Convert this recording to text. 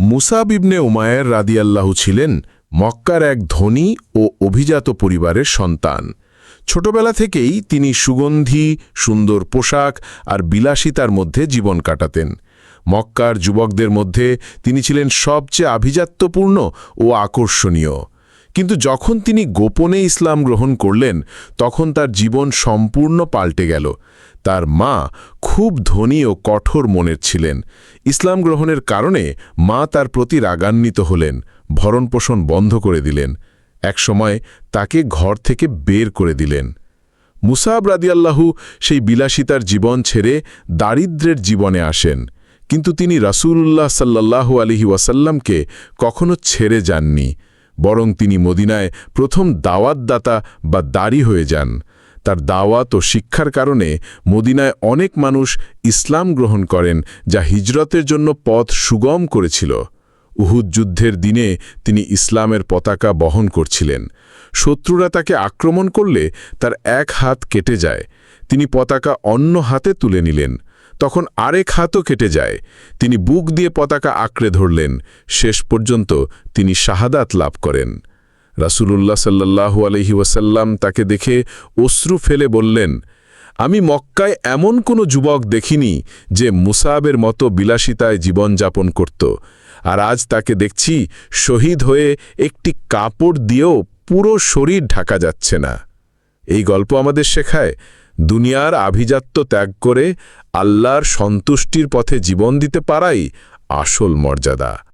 মুসাব ইবনে উমায়ের রাদিয়াল্লাহু ছিলেন মক্কার এক ধনী ও অভিজাত পরিবারের সন্তান। ছোটবেলা থেকেই তিনি সুগন্ধি, সুন্দর পোশাক আর বিলাসিতার মধ্যে জীবন কাটাতেন। মক্কার যুবকদের মধ্যে তিনি ছিলেন সবচেয়ে আভিজাত্যপূর্ণ ও আকর্ষণীয়। কিন্তু যখন তিনি গোপনে ইসলাম গ্রহণ করলেন, তখন তার জীবন সম্পূর্ণ পাল্টে গেল। তার মা খুব ধনী ও কঠোর মনের ছিলেন। ইসলাম গ্রহণের কারণে মা তার প্রতি রাগান্বিত হলেন, ভরণপোষণ বন্ধ করে দিলেন। একসময় তাকে ঘর থেকে বের করে দিলেন। মুসাব রাদিয়াল্লাহু সেই বিলাসিতার জীবন ছেড়ে দারিদ্রের জীবনে আসেন। কিন্তু তিনি রাসূলুল্লাহ সাল্লাল্লাহু আলিহি ওয়াসাল্লামকে কখনো ছেড়ে যাননি। বরং তিনি মদিনায় প্রথম দাওয়াতদাতা বা দাড়ি হয়ে যান। তার দাওয়াত ও শিক্ষার কারণে মদিনায় অনেক মানুষ ইসলাম গ্রহণ করেন, যা হিজরতের জন্য পথ সুগম করেছিল। উহুদ যুদ্ধের দিনে তিনি ইসলামের পতাকা বহন করছিলেন। শত্রুরা তাকে আক্রমণ করলে তার এক হাত কেটে যায়। তিনি পতাকা অন্য হাতে তুলে নিলেন। তখন আরেক হাতও কেটে যায়। তিনি বুক দিয়ে পতাকা আঁকড়ে ধরলেন। শেষ পর্যন্ত তিনি শাহাদাত লাভ করেন। রাসূলুল্লাহ সাল্লাল্লাহু আলহি ওয়াসাল্লাম তাকে দেখে অশ্রু ফেলে বললেন, আমি মক্কায় এমন কোনো যুবক দেখিনি যে মুসাবের মতো বিলাসিতায় জীবনযাপন করত। আর আজ তাকে দেখছি শহীদ হয়ে একটি কাপড় দিয়েও পুরো শরীর ঢাকা যাচ্ছে না। এই গল্প আমাদের শেখায় দুনিয়ার আভিজাত্য ত্যাগ করে আল্লাহর সন্তুষ্টির পথে জীবন দিতে পারাই আসল মর্যাদা।